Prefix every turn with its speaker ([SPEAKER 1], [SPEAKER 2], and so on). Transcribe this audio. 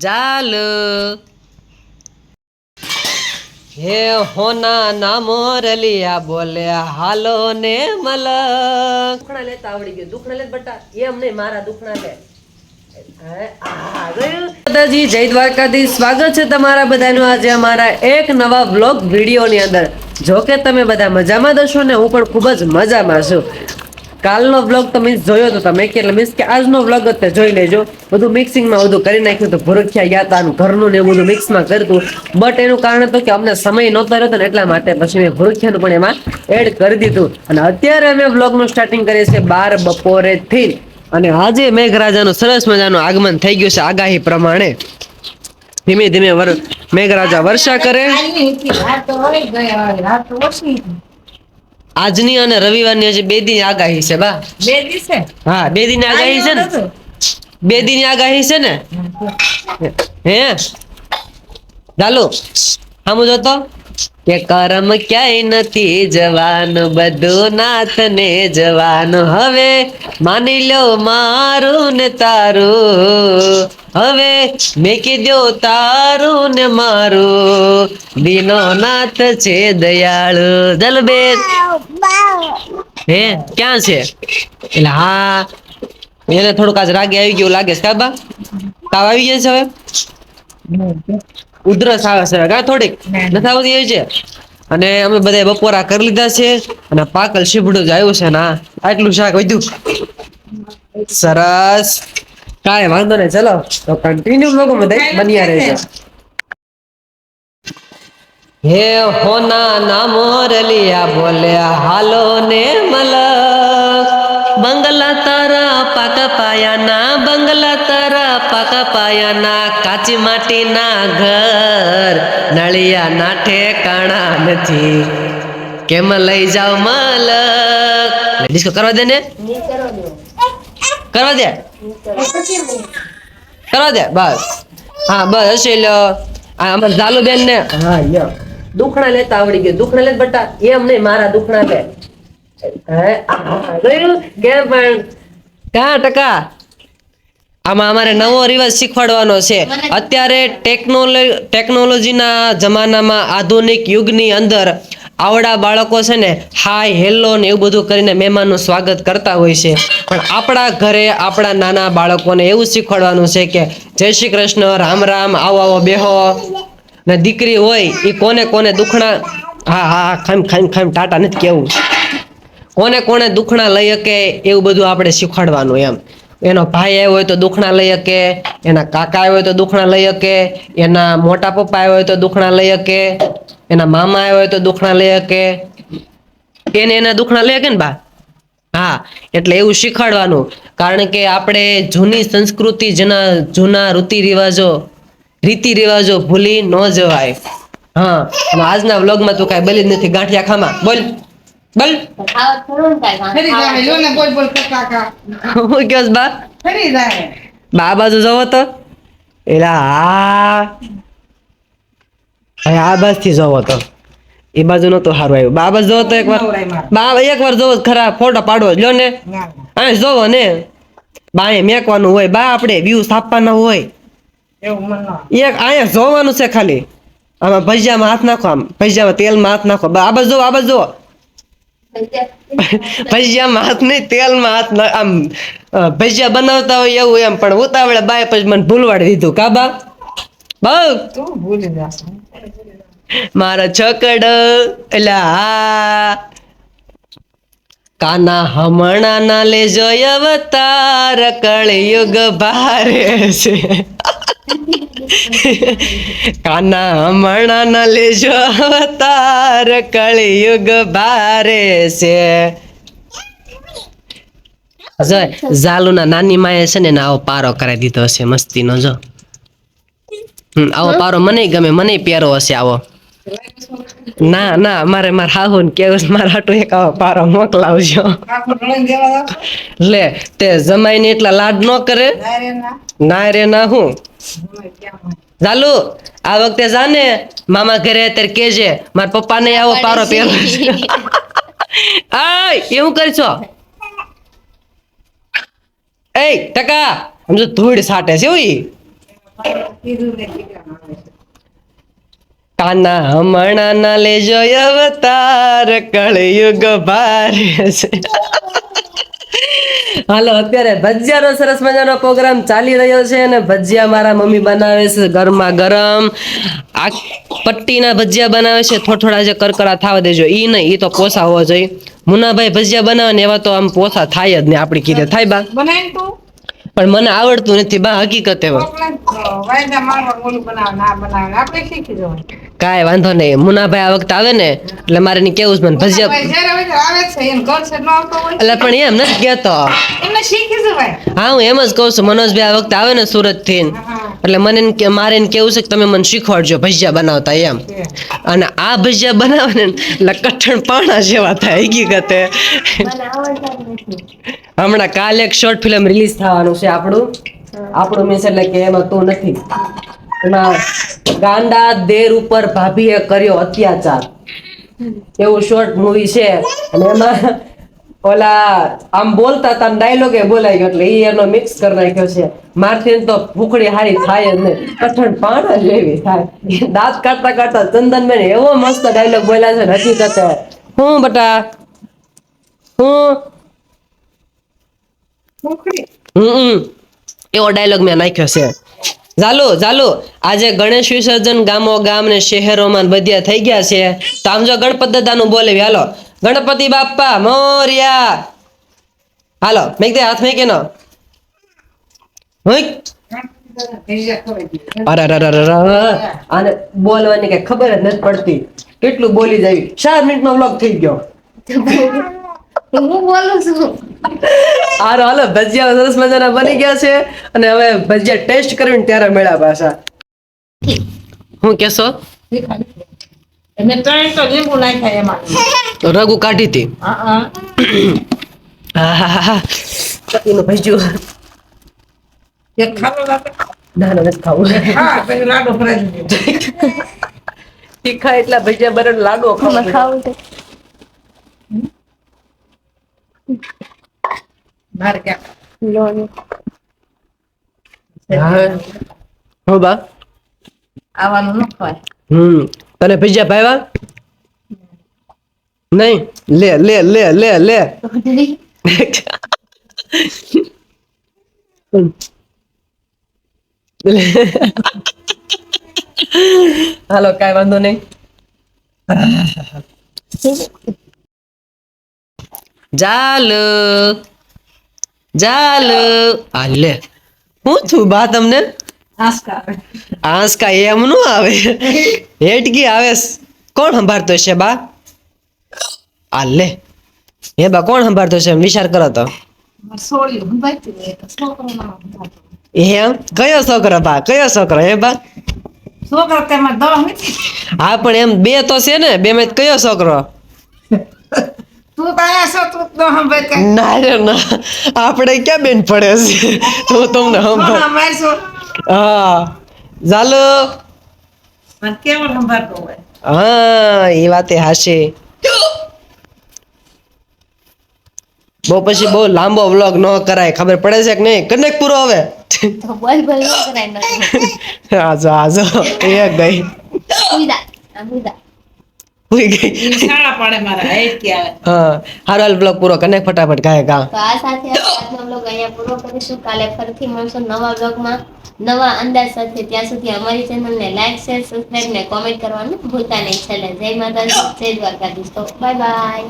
[SPEAKER 1] ચાલો હે હોના ના મોરલિયા બોલ્યા, હાલો ને મલ. દુખણા લેતા આવડી ગયું. દુખણા લે બટા એમ નહીં મારા દુખણા લે. દાદાજી, જય દ્વારકાધી સ્વાગત છે તમારા બધાનું આજે અમારા એક નવા વ્લોગ વિડીયોની અંદર. જો કે તમે બધા મજામાં દશો ને હું પણ ખૂબ જ મજામાં છું. કાલનો વ્લોગ મીન્સ જોયો તો તમે કે એટલે મીન્સ કે આજનો વ્લોગ જ જોઈ લેજો. બધું મિક્સિંગમાં બધું કરી નાખ્યું તો ભૂરખિયા ગયા હતા ઘરનું ને એવું બધું મિક્સમાં કરતું. બટ એનું કારણ હતું કે અમને સમય નહોતો રહેતો ને એટલા માટે પછી મેં ભૂરખિયાનું પણ એમાં એડ કરી દીધું. અને અત્યારે અમે વ્લોગનું સ્ટાર્ટિંગ કરીએ છીએ બાર બપોરે થી. અને આજે મેઘરાજાનું સરસ મજાનું આગમન થઈ ગયું છે આગાહી પ્રમાણે. ધીમે ધીમે મેઘરાજા વર્ષા કરે. આજની અને રવિવારની હજી બે દિન આગાહી છે બા.
[SPEAKER 2] બે દિવસે
[SPEAKER 1] હા બે દિન આગાહી છે ને? બે દિન આગાહી છે ને? હે? ચાલો સામુ જોતો કે કરમ ક્યાંય નથી જવાન બધું નાથ ને જવાન. હવે માની લો મારું ને તારું. હવે મેં કીધું તારું ને મારું દિનો નાથ છે દયાળુ. જલબેન. હે, ક્યાં છે? એટલે હા, એને થોડુંક આજ રાગે આવી ગયું લાગે છે, કાબા? તાવ આવી ગયો છે હવે? ઉધરસ આવે છે કા થોડીક? નથી આવતી એવી છે? અને અમે બધા બપોરા કરી લીધા છે, અને પાકલ શીભડું જ આવ્યું છે ના આટલું શાક વધ્યું. સરસ. કાંઈ વાંધો નહીં ચલો. તો કન્ટિન્યુ લોકો બન્યા રહેશે. હે હોના ના મોરલિયા બોલ્યા હાલો ને મલ બંગલા તારા પાકા પાયાના બંગલા તારા પાકા પાયાના કાચી માટીના ઘર નળિયા ના ઠેકાણા નથી. કેમ લઈ જાવ મલક? ડિસ્કો કરવા દે ને. કરવા દે કરવા દે. બસ. હા બસ હશે એટલે અમારે ઝાલુ બેન ને. હા લ્યો. દુખણા લેતા આવડી ગયું. દુખણા લે બટા એમ નહીં મારા દુખણા લે. હે? આ જોયું કેમ પણ? ક્યાં ટકા? આમાં અમારે નવો રિવાજ શીખવાડવાનો છે. અત્યારે ટેકનોલોજી ટેકનોલોજીના જમાનામાં આધુનિક યુગની અંદર આવડા બાળકો છે ને હાય હેલો ને એવું બધું કરીને મહેમાનનું સ્વાગત કરતા હોય છે. પણ આપણા ઘરે આપણા નાના બાળકોને એવું શીખવાડવાનું છે કે, જય શ્રી કૃષ્ણ, રામ રામ, આવો આવો, બેહો. ને દીકરી હોય એ કોને કોને દુખણા હા હા, ખામ ખામ ખામ, ટાટા નથી કેવું. કોને કોને દુખણા લઈ શકે એવું બધું આપણે શીખવાડવાનું એમ. એનો ભાઈ આવ્યો હોય તો દુખણા લઈ શકે, એના કાકા આવ્યો હોય તો દુખણા લઈ શકે, એના મોટા પપ્પા આવ્યો હોય તો દુખણા લઈ શકે, એના મામા આવ્યો હોય તો દુખણા લઈ શકે. એને એના દુખણા લઈ શકે ને બા? હા, એટલે એવું શીખવાડવાનું. કારણ કે આપણે જૂની સંસ્કૃતિ જેના જૂના રીતિ રિવાજો રીતિ રિવાજો ભૂલી ન જવાય. હા આજના વ્લોગમાં તું કાંઈ બલી જ નથી. ગાંઠિયા ખામાં. બોલ. બોલ.
[SPEAKER 2] ફરી જાય લો ને બોલ બોલ કરતા કા
[SPEAKER 1] હું કયો બા
[SPEAKER 2] ફરી
[SPEAKER 1] બાજુ જવો તો. એલા હવે આ બાજુથી જવો તો. એ બાજુ નતો સારું આવ્યું. બા બાજુ જોવો તો
[SPEAKER 2] એક વાર.
[SPEAKER 1] બા એકવાર જોવો તો ખરા, ફોટો પાડવો જ લ્યો ને. અહીં જોવો ને. બા એ મેકવાનું હોય. બા, આપણે વ્યૂ આપવાના હોય. એક, અહીંયા જોવાનું છે ખાલી. આમાં ભજીયામાં હાથ નાખો આમ. ભજીયામાં તેલમાં હાથ નાખો. બા, આ બાજુ જોવો આ બાજુ જોવો ભજીયામાં હાથ નહીં તેલમાં હાથ આમ ભજીયા બનાવતા હોય એવું એમ પણ ઉતાવળે બાય પછી મને ભૂલવાડી દીધું. કાબા બહુ? મારા છોકડો એટલે હા કાના હમણા ના લેજો અવતાર કળયુગ ભારે છે. કાના હમણા ના લેજો અવતાર કળયુગ ભારે છે. જો ઝાલુના નાની માએ છે ને આવો પારો કરાવી દીધો હશે મસ્તીનો જો. આવો પારો મને ગમે મને પહેરો હશે આવો. ના ના મારે મારા હાહુ ને કેવું છે, મારા હાટું એક આવો પારો મોકલાવજો. લે તે જમાઈ ને એટલા લાડ ન કરે?
[SPEAKER 2] ના રે ના.
[SPEAKER 1] ના રે ના હું. ચાલુ આ વખતે જાને મામા ઘરે અત્યારે કેજે મારા પપ્પા ને આવો પારો પહેરો. આ એવું કરશો એ ટકા આમ જો ધૂળ સાટે છે? એવું ઈ
[SPEAKER 2] કીધું ને કીધું આવે છે.
[SPEAKER 1] કાના હમણાં ના લેજો અવતાર કળયુગ ભારે છે. હાલો, અત્યારે ભજીયાનો સરસ મજાનો પ્રોગ્રામ ચાલી રહ્યો છે અને ભજીયા મારા મમ્મી બનાવે છે ગરમા ગરમ. આ પટ્ટીના ભજીયા બનાવે છે, થોડા થોડા જે કરકરા થવા દેજો. એ નહીં એ તો પોસા હોવા જોઈએ. મુનાભાઈ ભજીયા બનાવે ને એવા તો આમ પોસા થાય જ ને આપણી કીધે થાય બા?
[SPEAKER 2] બનાવીને તું?
[SPEAKER 1] પણ મને આવડતું નથી બા હકીકત એવા. કાંઈ વાંધો નહીં. મુનાભાઈ આ વખતે આવે ને એટલે મારે ની કેવું મને ભજીયા એટલે પણ એમ નથી
[SPEAKER 2] જવાય.
[SPEAKER 1] હા હું એમ જ કહું છું મનોજભાઈ આ વખતે આવે ને
[SPEAKER 2] સુરતથી
[SPEAKER 1] એટલે મને મારે એને કેવું છે કે તમે મને શીખવાડજો ભજીયા બનાવતા એમ. અને આ ભજીયા બનાવે એટલે કઠણ પાણા જેવા થાય હકીકતે હમણાં કાલે એક શોર્ટ ફિલ્મ રિલીઝ થવાનું છે આપણું. આપણું મીન્સ એટલે કે એમાં તું નથી. એમાં ગાંડા દેર ઉપર ભાભીએ કર્યો અત્યાચાર. એવું શોર્ટ મૂવી છે. અને એમાં ઓલા આમ બોલતા હતા ડાયલોગે બોલાઈ ગયો એટલે ઈ એનો મિક્સ કરી નાખ્યો છે. મારથી તો ભૂખડી હારી થાય જ નહીં. કઠણ પાણા જેવી થાય. દાંત કાઢતા કાઢતા ચંદનબેન એવો મસ્ત ડાયલોગ બોલ્યા છે હકીકતે હું બટા? હું? હમ એવો ડાયલોગ મેં નાખ્યો છે. ઝાલુ ઝાલુ. આજે ગણેશ વિસર્જન ગામો ગામ ને શહેરોમાં બધ્યા થઈ ગયા છે. તો આમ જો ગણપત દાદાનું બોલે હાલો ગણપતિ બાપ્પા મોર્યા. હાલો મેં દે હાથ મેં કે નો હુંય.
[SPEAKER 2] ભજીયા ખવાઈ ગયું.
[SPEAKER 1] અરે અરે અરે. આને બોલવાની કઈ ખબર જ નથી પડતી. કેટલું બોલી જાવી ચાર મિનિટ નો વ્લોગ થઈ ગયો.
[SPEAKER 3] હું બોલું છું?
[SPEAKER 1] હારો હાલો ભજીયા સરસ મજાના બની ગયા છે. અને હવે ભજીયા ટેસ્ટ કરીને ત્યારે મેળા પાછા. હું કેશો? રગુ કાઢી હતી. તીખા એટલા ભજીયા બરે લાડુ
[SPEAKER 3] ખાવું છે
[SPEAKER 2] ક્યાં?
[SPEAKER 3] લોન
[SPEAKER 1] હો. બા.
[SPEAKER 2] આવવાનું ન ખવાય.
[SPEAKER 1] હમ. તને ભજીયા ભાવ્યા નહીં લે લે લે લે લે હાલો કાંઈ વાંધો નહીં ચાલ ચાલ આ લે હું છું બા તમને
[SPEAKER 2] આસ્કા
[SPEAKER 1] આંસકા એમ નું આવે. હેટકી આવે. કોણ સંભાળતો છે બા? આ લે. હે બા કોણ સંભાળતો છે વિચાર કરો તો. એમ? કયો છોકરો બા? કયો છોકરો? હે બા? હા. પણ એમ બે તો છે ને બે માં કયો છોકરો? ના રે ના. આપણે ક્યાં બેન પડે છે? તો તમને સંભાળ હા ચાલો
[SPEAKER 2] મને કેવો સંભાળતો હોય
[SPEAKER 1] હા એ વાતે હાશે બહુ પછી બહુ લાંબો વ્લોગ ન કરાય ખબર પડે છે કે નહીં કનેક પૂરો હવે
[SPEAKER 3] બોલ બોલ ન કરાય નથી
[SPEAKER 1] આજો આજો એ ગઈ
[SPEAKER 3] ઉઈદા ઉઈદા
[SPEAKER 1] ઉઈ ગઈ
[SPEAKER 2] ઈ શાળા મારા હેઠ કે આવે
[SPEAKER 1] હા હારો હાલ બ્લોગ પૂરો કનેક ફટાફટ ગાય ગા
[SPEAKER 3] તો આ સાથે આજનો બ્લોગ અહીંયા પૂરો કરીશું કાલે ફરીથી મળશું નવા બ્લોગમાં નવા અંદાજ સાથે ત્યાં સુધી અમારી ચેનલને લાઈક શેર સબસ્ક્રાઈબ ને કોમેન્ટ કરવાનું ભૂલતા નહીં. છેલ્લે જય માતાજી, જય દ્વારકાધીશ. તો બાય બાય